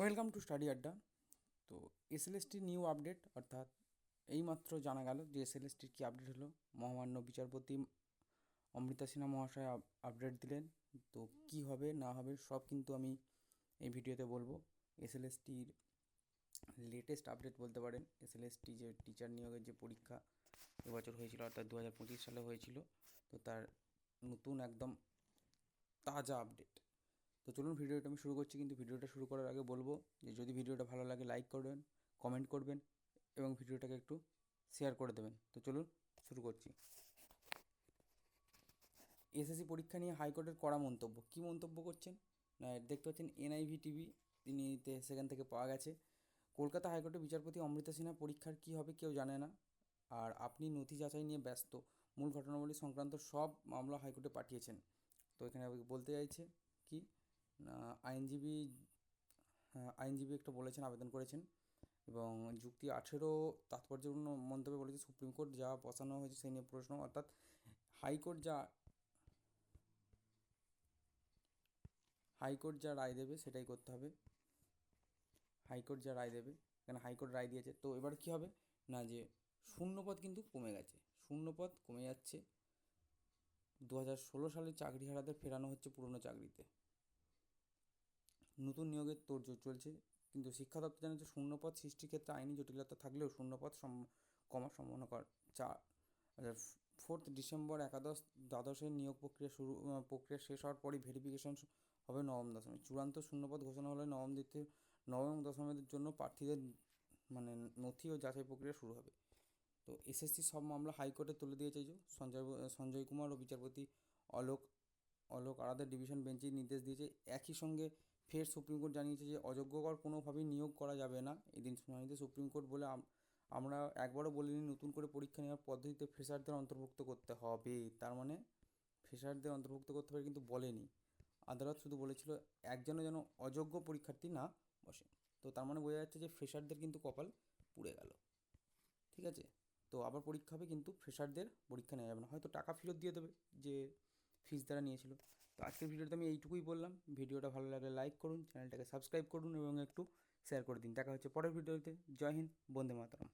Welcome to study আড্ডা। তো এসএলএসটির new update, অর্থাৎ এইমাত্র জানা গেল যে এসএলএসটির কী আপডেট হলো। মহামান্য বিচারপতি অমৃতা সিনহা মহাশয় আপডেট দিলেন। তো কি হবে, না হবে, সব কিন্তু আমি এই ভিডিওতে বলব। এসএলএসটির লেটেস্ট আপডেট বলতে পারেন, এসএলএসটি যে টিচার নিয়োগের যে পরীক্ষা এবছর হয়েছিল, অর্থাৎ দু হাজার পঁচিশ সালে হয়েছিল, তো তার নতুন একদম তাজা আপডেট তো চলুন ভিডিওটা আমি শুরু করছি, কিন্তু ভিডিওটা শুরু করার আগে বলব যে যদি ভিডিওটা ভালো লাগে লাইক করবেন, কমেন্ট করবেন এবং ভিডিওটাকে একটু শেয়ার করে দেবেন। তো চলুন শুরু করছি। এসএসসি পরীক্ষা নিয়ে হাইকোর্টের কড়া মন্তব্য। কী মন্তব্য করছেন? না, দেখতে পাচ্ছেন এনআইভি টিভি, তিনি সেখান থেকে পাওয়া গেছে। কলকাতা হাইকোর্টের বিচারপতি অমৃতা সিনহা, পরীক্ষার কী হবে কেউ জানে না। আর আপনি নথি যাচাই নিয়ে ব্যস্ত, মূল ঘটনাবলী সংক্রান্ত সব মামলা হাইকোর্টে পাঠিয়েছেন। তো এখানে বলতে চাইছে কি? আইনজীবী হ্যাঁ, আইনজীবী একটা বলেছেন আবেদন করেছেন এবং যুক্তি আঠেরো তাৎপর্যপূর্ণ মন্তব্যে বলেছে সুপ্রিম কোর্ট যা বসানো হয়েছে সেই নিয়ে প্রশ্ন অর্থাৎ হাইকোর্ট যা হাইকোর্ট যা রায় দেবে সেটাই করতে হবে। হাইকোর্ট যা রায় দেবে কেন হাইকোর্ট রায় দিয়েছে। তো এবার কী হবে? না যে শূন্যপদ কিন্তু কমে গেছে। শূন্যপদ কমে যাচ্ছে। দু হাজার ষোলো সালে চাকরিহারাদের ফেরানো হচ্ছে পুরনো চাকরিতে। নতুন নিয়োগের তোড়জোড় চলছে। কিন্তু শিক্ষা দপ্তর জানাচ্ছে শূন্যপদ সৃষ্টির ক্ষেত্রে আইনি জটিলতা থাকলেও শূন্যপদ সম- কমার সম্ভাবনা কর চা ফোর্থ ডিসেম্বর একাদশ দ্বাদশের নিয়োগ প্রক্রিয়া শুরু প্রক্রিয়া শেষ হওয়ার পরই ভেরিফিকেশন হবে নবম দশমে চূড়ান্ত শূন্যপদ ঘোষণা হলে নবম দ্বিতীয় নবম দশমের জন্য প্রার্থীদের মানে নথি ও যাচাই প্রক্রিয়া শুরু হবে। তো এসএসসি সব মামলা হাইকোর্টে তুলে দিয়েছে যে সঞ্জয় সঞ্জয় কুমার ও বিচারপতি অলোক অলোক আরাদের ডিভিশন বেঞ্চে নির্দেশ দিয়েছে। একই সঙ্গে ফের সুপ্রিম কোর্ট জানিয়েছে যে, অযোগ্যকর কোনোভাবেই নিয়োগ করা যাবে না। এদিন শুনানিতে সুপ্রিম কোর্ট বলে আমরা একবারও বলিনি নতুন করে পরীক্ষা নেওয়ার পদ্ধতিতে ফ্রেশারদের অন্তর্ভুক্ত করতে হবে। তার মানে ফ্রেশারদের অন্তর্ভুক্ত করতে হবে কিন্তু বলেনি। আদালত শুধু বলেছিল একজনও যেন অযোগ্য পরীক্ষার্থী না বসে। তো তার মানে বোঝা যাচ্ছে যে ফ্রেশারদের কিন্তু কপাল পুড়ে গেল। ঠিক আছে? তো আবার পরীক্ষা হবে, কিন্তু ফ্রেশারদের পরীক্ষা নেওয়া যাবে না। হয়তো টাকা ফেরত দিয়ে দেবে যে ফিস দ্বারা নিয়েছিল। তো আজকের ভিডিওতে আমি এইটুকুই বললাম। ভিডিওটা ভালো লাগলে লাইক করুন, চ্যানেলটাকে সাবস্ক্রাইব করুন এবং একটু শেয়ার করে দিন। দেখা হচ্ছে পরের ভিডিওতে। জয় হিন্দ, বন্দে মাতরম।